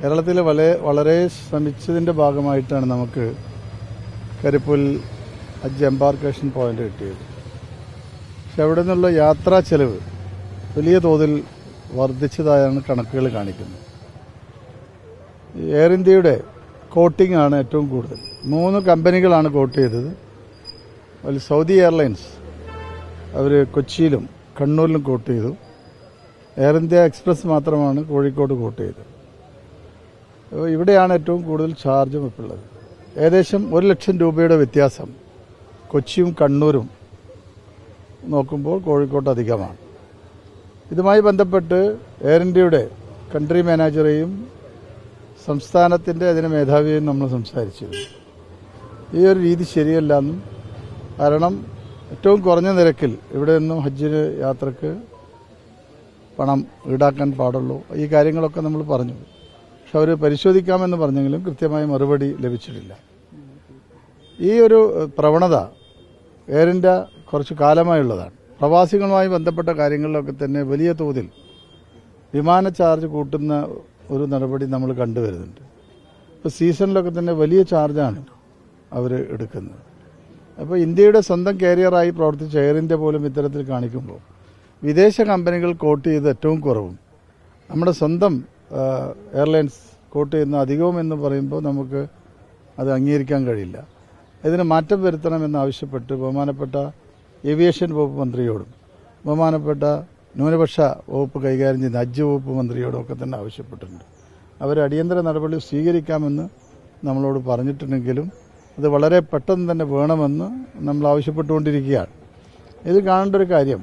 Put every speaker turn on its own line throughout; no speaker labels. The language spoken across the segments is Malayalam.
കേരളത്തിൽ വളരെ വളരെ ശ്രമിച്ചതിന്റെ ഭാഗമായിട്ടാണ് നമുക്ക് കരിപ്പൂൽ അജ് എംബാർക്കേഷൻ പോയിന്റ് കിട്ടിയത്. പക്ഷെ അവിടെ നിന്നുള്ള യാത്രാ ചെലവ് വലിയ തോതിൽ വർദ്ധിച്ചതായാണ് കണക്കുകൾ കാണിക്കുന്നത്. എയർ ഇന്ത്യയുടെ കോട്ടിംഗ് ആണ് ഏറ്റവും കൂടുതൽ. മൂന്ന് കമ്പനികളാണ് കോട്ട് ചെയ്തത്. അതിൽ സൗദി എയർലൈൻസ് അവർ കൊച്ചിയിലും കണ്ണൂരിലും കോട്ട് ചെയ്തു. എയർ ഇന്ത്യ എക്സ്പ്രസ് മാത്രമാണ് കോഴിക്കോട് കോട്ട് ചെയ്തത്. ഇവിടെയാണ് ഏറ്റവും കൂടുതൽ ചാർജും ഇപ്പോൾ ഉള്ളത്. ഏകദേശം ഒരു ലക്ഷം രൂപയുടെ വ്യത്യാസം കൊച്ചിയും കണ്ണൂരും നോക്കുമ്പോൾ കോഴിക്കോട്ട് അധികമാണ്. ഇതുമായി ബന്ധപ്പെട്ട് എയർ ഇന്ത്യയുടെ കൺട്രി മാനേജറെയും സംസ്ഥാനത്തിന്റെ അതിന് മേധാവിയെയും നമ്മൾ സംസാരിച്ചിരുന്നു. ഈ ഒരു രീതി ശരിയല്ല എന്നും കാരണം ഏറ്റവും കുറഞ്ഞ നിരക്കിൽ ഇവിടെ നിന്നും ഹജ്ജിന് യാത്രയ്ക്ക് പണം ഈടാക്കാൻ പാടുള്ളൂ. ഈ കാര്യങ്ങളൊക്കെ നമ്മൾ പറഞ്ഞു. പക്ഷെ അവർ പരിശോധിക്കാമെന്ന് പറഞ്ഞെങ്കിലും കൃത്യമായ മറുപടി ലഭിച്ചിട്ടില്ല. ഈ ഒരു പ്രവണത എയർ ഇന്ത്യ കുറച്ച് കാലമായുള്ളതാണ്. പ്രവാസികളുമായി ബന്ധപ്പെട്ട കാര്യങ്ങളിലൊക്കെ തന്നെ വലിയ തോതിൽ വിമാന ചാർജ് കൂട്ടുന്ന ഒരു നടപടി നമ്മൾ കണ്ടുവരുന്നുണ്ട്. ഇപ്പോൾ സീസണിലൊക്കെ തന്നെ വലിയ ചാർജാണ് അവർ എടുക്കുന്നത്. അപ്പോൾ ഇന്ത്യയുടെ സ്വന്തം കാരിയറായി പ്രവർത്തിച്ച എയർ ഇന്ത്യ പോലും ഇത്തരത്തിൽ കാണിക്കുമ്പോൾ വിദേശ കമ്പനികൾ കോട്ട് ചെയ്ത് ഏറ്റവും കുറവും. നമ്മുടെ സ്വന്തം എയർലൈൻസ് കോട്ട് ചെയ്യുന്ന അധികവും എന്ന് പറയുമ്പോൾ നമുക്ക് അത് അംഗീകരിക്കാൻ കഴിയില്ല. ഇതിന് മാറ്റം വരുത്തണമെന്ന് ആവശ്യപ്പെട്ട് ബഹുമാനപ്പെട്ട ഏവിയേഷൻ വകുപ്പ് മന്ത്രിയോടും ബഹുമാനപ്പെട്ട ന്യൂനപക്ഷ വകുപ്പ് കൈകാര്യം ചെയ്യുന്ന ഹജ്ജ് വകുപ്പ് മന്ത്രിയോടും ഒക്കെ തന്നെ ആവശ്യപ്പെട്ടിട്ടുണ്ട്. അവർ അടിയന്തര നടപടി സ്വീകരിക്കാമെന്ന് നമ്മളോട് പറഞ്ഞിട്ടുണ്ടെങ്കിലും അത് വളരെ പെട്ടെന്ന് തന്നെ വേണമെന്ന് നമ്മൾ ആവശ്യപ്പെട്ടുകൊണ്ടിരിക്കുകയാണ്. ഇത് കാണേണ്ട ഒരു കാര്യം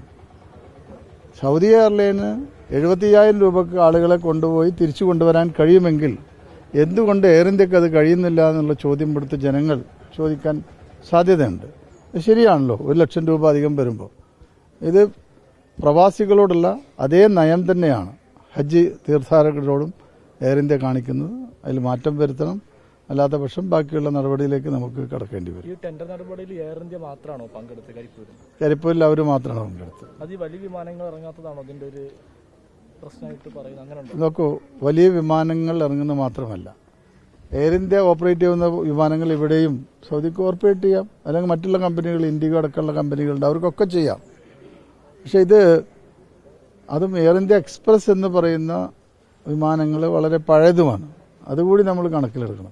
സൗദി എയർലൈന് എഴുപത്തിയ്യായിരം രൂപക്ക് ആളുകളെ കൊണ്ടുപോയി തിരിച്ചു കൊണ്ടുവരാൻ കഴിയുമെങ്കിൽ എന്തുകൊണ്ട് എയർ ഇന്ത്യയ്ക്ക് അത് കഴിയുന്നില്ല എന്നുള്ള ചോദ്യം എടുത്ത് ജനങ്ങൾ ചോദിക്കാൻ സാധ്യതയുണ്ട്. അത് ശരിയാണല്ലോ. ഒരു ലക്ഷം രൂപ അധികം വരുമ്പോൾ. ഇത് പ്രവാസികളോടുള്ള അതേ നയം തന്നെയാണ്. ഹജ്ജ് തീർത്ഥാടകരോടും എയർ ഇന്ത്യ കാണിക്കുന്നത്. അതിൽ മാറ്റം വരുത്തണം. അല്ലാത്ത പക്ഷം ബാക്കിയുള്ള നടപടിയിലേക്ക് നമുക്ക് കടക്കേണ്ടി വരും.
ഈ ടെൻഡർ നടപടിയിൽ എയർ ഇന്ത്യ മാത്രമാണോ പങ്കെടുത്തത്? കരിപ്പൂരിൽ?
കരിപ്പൂരിൽ അവർ മാത്രമാണ് പങ്കെടുത്തത്.
അത് വലിയ വിമാനങ്ങൾ ഇറങ്ങാത്തതാണോ അതിന്റെ ഒരു അങ്ങനെ
നോക്കൂ വലിയ വിമാനങ്ങൾ ഇറങ്ങുന്നത് മാത്രമല്ല. എയർ ഇന്ത്യ ഓപ്പറേറ്റ് ചെയ്യുന്ന വിമാനങ്ങൾ ഇവിടെയും സൗദിക്ക് ഓപ്പറേറ്റ് ചെയ്യാം. അല്ലെങ്കിൽ മറ്റുള്ള കമ്പനികൾ ഇൻഡിഗോ അടക്കമുള്ള കമ്പനികളുണ്ട് അവർക്കൊക്കെ ചെയ്യാം. പക്ഷെ ഇത് അതും എയർ ഇന്ത്യ എക്സ്പ്രസ് എന്ന് പറയുന്ന വിമാനങ്ങൾ വളരെ പഴയതുമാണ്. അതുകൂടി നമ്മൾ കണക്കിലെടുക്കണം.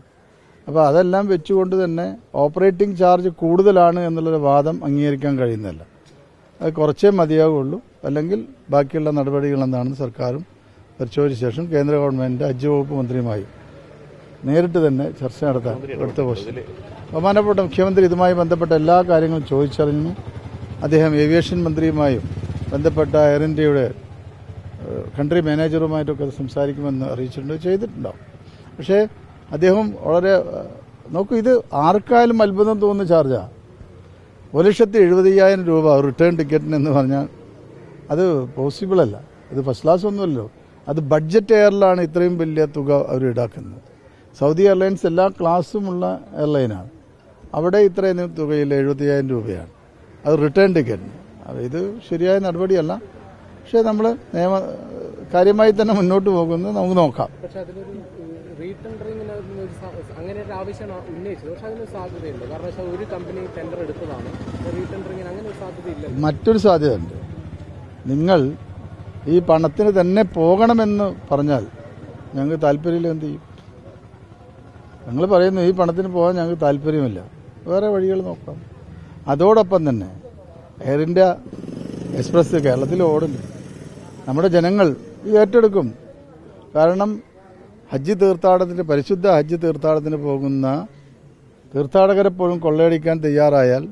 അപ്പോൾ അതെല്ലാം വെച്ചുകൊണ്ട് തന്നെ ഓപ്പറേറ്റിംഗ് ചാർജ് കൂടുതലാണ് എന്നുള്ളൊരു വാദം അംഗീകരിക്കാൻ കഴിയുന്നില്ല. അത് കുറച്ചേ മതിയാവുള്ളൂ. അല്ലെങ്കിൽ ബാക്കിയുള്ള നടപടികൾ എന്താണെന്ന് സർക്കാരും പരിശോധിച്ച ശേഷം കേന്ദ്ര ഗവൺമെന്റ് ഹജ്ജ് വകുപ്പ് മന്ത്രിയുമായി നേരിട്ട് തന്നെ ചർച്ച നടത്താൻ എടുത്ത പോസ്റ്റ്. ബഹുമാനപ്പെട്ട മുഖ്യമന്ത്രി ഇതുമായി ബന്ധപ്പെട്ട എല്ലാ കാര്യങ്ങളും ചോദിച്ചറിഞ്ഞു. അദ്ദേഹം ഏവിയേഷൻ മന്ത്രിയുമായും ബന്ധപ്പെട്ട എയർ ഇന്ത്യയുടെ കൺട്രി മാനേജറുമായിട്ടൊക്കെ സംസാരിക്കുമെന്ന് അറിയിച്ചിട്ടുണ്ട്. ചെയ്തിട്ടുണ്ടാവും. പക്ഷേ അദ്ദേഹം വളരെ നോക്കൂ ഇത് ആർക്കായാലും അത്ഭുതം തോന്നുന്ന ചാർജാണ് ഒരു ലക്ഷത്തി എഴുപതിയായിരം രൂപ റിട്ടേൺ ടിക്കറ്റിന് എന്ന് പറഞ്ഞാൽ അത് പോസിബിൾ അല്ല. ഇത് ഫസ്റ്റ് ക്ലാസ് ഒന്നുമല്ലോ. അത് ബഡ്ജറ്റ് എയറിലാണ് ഇത്രയും വലിയ തുക അവർ ഈടാക്കുന്നത് സൗദി എയർലൈൻസ് എല്ലാ ക്ലാസ്സുമുള്ള എയർലൈനാണ് അവിടെ ഇത്രയും തുകയിൽ എഴുപത്തിയായിരം രൂപയാണ്. അത് റിട്ടേൺ ടിക്കറ്റിന് അത് ഇത് ശരിയായ നടപടിയല്ല. പക്ഷേ നമ്മൾ നിയമ കാര്യമായി തന്നെ മുന്നോട്ട് പോകുന്നത് നമുക്ക് നോക്കാം.
ഉണ്ട് അങ്ങനെ ഒരു ആവശ്യമാണ് ഉന്നയിച്ചത്. പക്ഷെ അതിന് സാധ്യതയുണ്ട്. കാരണം ഒരു കമ്പനി ടെൻഡർ എടുത്തതാണ്. റീടെൻഡറിങ്ങിന് അങ്ങനെ ഒരു സാധ്യതയില്ല.
മറ്റൊരു സാധ്യതയുണ്ട്. നിങ്ങൾ ഈ പണത്തിന് തന്നെ പോകണമെന്ന് പറഞ്ഞാൽ ഞങ്ങൾക്ക് താല്പര്യമില്ല. എന്ത് ചെയ്യും? ഞങ്ങൾ പറയുന്നു ഈ പണത്തിന് പോകാൻ ഞങ്ങൾക്ക് താല്പര്യമില്ല. വേറെ വഴികൾ നോക്കാം. അതോടൊപ്പം തന്നെ എയർ ഇന്ത്യ എക്സ്പ്രസ് കേരളത്തിൽ ഓടുന്നു. നമ്മുടെ ജനങ്ങൾ ഏറ്റെടുക്കും. കാരണം ഹജ്ജ് തീർത്ഥാടനത്തിന് പരിശുദ്ധ ഹജ്ജ് തീർത്ഥാടനത്തിന് പോകുന്ന തീർത്ഥാടകരെ പോലും കൊള്ളയടിക്കാൻ തയ്യാറായാൽ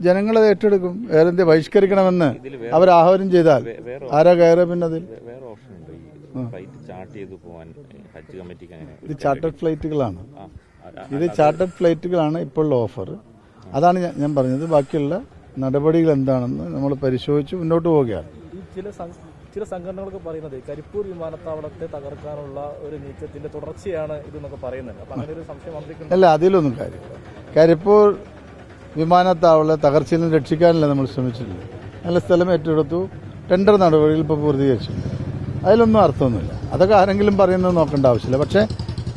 ജനങ്ങളത് ഏറ്റെടുക്കും. ഏറെ ബഹിഷ്കരിക്കണമെന്ന് അവർ ആഹ്വാനം ചെയ്താൽ. ആരാ കയറുക പിന്നെ അതിൽ?
വേറെ ഓപ്ഷൻ ഉണ്ട്. ഫ്ലൈറ്റ് ചാർട്ട് ചെയ്ത് പോകാൻ ഹജ്ജ് കമ്മിറ്റിക്ക്
ഇത് ചാർട്ടേഡ് ഫ്ലൈറ്റുകളാണ്. ഇത് ചാർട്ടേഡ് ഫ്ലൈറ്റുകളാണ് ഇപ്പോൾ ഓഫർ അതാണ് ഞാൻ- പറഞ്ഞത്. ബാക്കിയുള്ള നടപടികൾ എന്താണെന്ന് നമ്മൾ പരിശോധിച്ച് മുന്നോട്ട് പോവുകയാണ്.
ഈ ചില ചില സംഘടനകളൊക്കെ പറയുന്നത് കരിപ്പൂർ വിമാനത്താവളത്തെ തകർക്കാനുള്ള ഒരു നീക്കത്തിന്റെ തുടർച്ചയാണ് ഇതെന്നൊക്കെ പറയുന്നത് അപ്പൊ അങ്ങനെ ഒരു സംശയം
അല്ല അതിലൊന്നും കാര്യമില്ല. കരിപ്പൂർ വിമാനത്താവളത്തെ തകർച്ചയിൽ നിന്ന് രക്ഷിക്കാനല്ല നമ്മൾ ശ്രമിച്ചിട്ടില്ല നല്ല സ്ഥലം ഏറ്റെടുത്തു ടെൻഡർ നടപടികൾ ഇപ്പോൾ പൂർത്തീകരിച്ചു അതിലൊന്നും അർത്ഥമൊന്നുമില്ല. അതൊക്കെ ആരെങ്കിലും പറയുന്നത് നോക്കേണ്ട ആവശ്യമില്ല. പക്ഷേ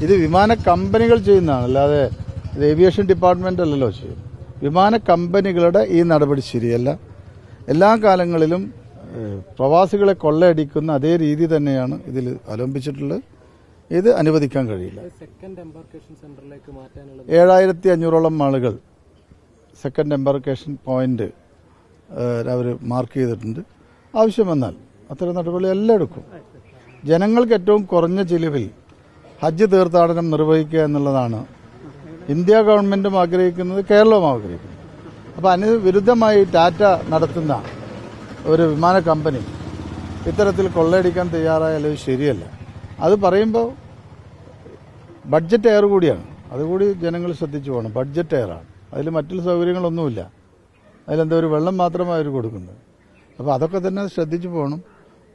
ഇത് വിമാന കമ്പനികൾ ചെയ്യുന്നതാണ്. അല്ലാതെ ഇത് ഏവിയേഷൻ ഡിപ്പാർട്ട്മെന്റ് അല്ലല്ലോ ചെയ്യും വിമാന കമ്പനികളുടെ ഈ നടപടി ശരിയല്ല. എല്ലാ കാലങ്ങളിലും പ്രവാസികളെ കൊള്ളയടിക്കുന്ന അതേ രീതി തന്നെയാണ് ഇതിൽ അവലംബിച്ചിട്ടുള്ളത്. ഇത് അനുവദിക്കാൻ കഴിയില്ല. ഏഴായിരത്തി അഞ്ഞൂറോളം ആളുകൾ സെക്കൻഡ് എംബാർക്കേഷൻ പോയിന്റ് അവർ മാർക്ക് ചെയ്തിട്ടുണ്ട്. ആവശ്യം വന്നാൽ അത്തരം നടപടി എല്ലാം എടുക്കും. ജനങ്ങൾക്ക് ഏറ്റവും കുറഞ്ഞ ചിലവിൽ ഹജ്ജ് തീർത്ഥാടനം നിർവഹിക്കുക എന്നുള്ളതാണ് ഇന്ത്യ ഗവൺമെന്റും ആഗ്രഹിക്കുന്നത് കേരളവും ആഗ്രഹിക്കുന്നത്. അപ്പോൾ അതിന് വിരുദ്ധമായി ടാറ്റ നടത്തുന്ന ഒരു വിമാന കമ്പനി ഇത്തരത്തിൽ കൊള്ളയടിക്കാൻ തയ്യാറായാലും ശരിയല്ല. അത് പറയുമ്പോൾ ബഡ്ജറ്റ് എയർ കൂടിയാണ്. അതുകൂടി ജനങ്ങൾ ശ്രദ്ധിച്ചു പോകണം. ബഡ്ജറ്റ് എയറാണ്. അതിൽ മറ്റുള്ള സൗകര്യങ്ങളൊന്നുമില്ല. അതിലെന്താ ഒരു വെള്ളം മാത്രമാണ് അവർ കൊടുക്കുന്നത്. അപ്പോൾ അതൊക്കെ തന്നെ ശ്രദ്ധിച്ചു പോകണം.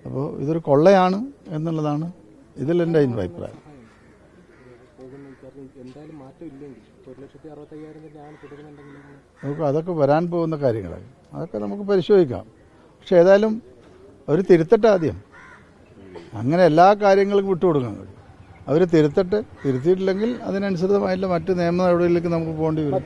അപ്പോൾ ഇതൊരു കൊള്ളയാണ് എന്നുള്ളതാണ് ഇതിൽ
എന്റെ അതിന്റെ അഭിപ്രായം
നമുക്ക് അതൊക്കെ വരാൻ പോകുന്ന കാര്യങ്ങളാണ്. അതൊക്കെ നമുക്ക് പരിശോധിക്കാം. പക്ഷെ ഏതായാലും അവർ തിരുത്തട്ടെ ആദ്യം. അങ്ങനെ എല്ലാ കാര്യങ്ങൾക്കും വിട്ടുകൊടുക്കാൻ കഴിയും. അവർ തിരുത്തട്ടെ തിരുത്തിയിട്ടില്ലെങ്കിൽ അതിനനുസൃതമായിട്ടുള്ള മറ്റ് നിയമ നടപടികളിലേക്ക് നമുക്ക് പോകേണ്ടി വരും.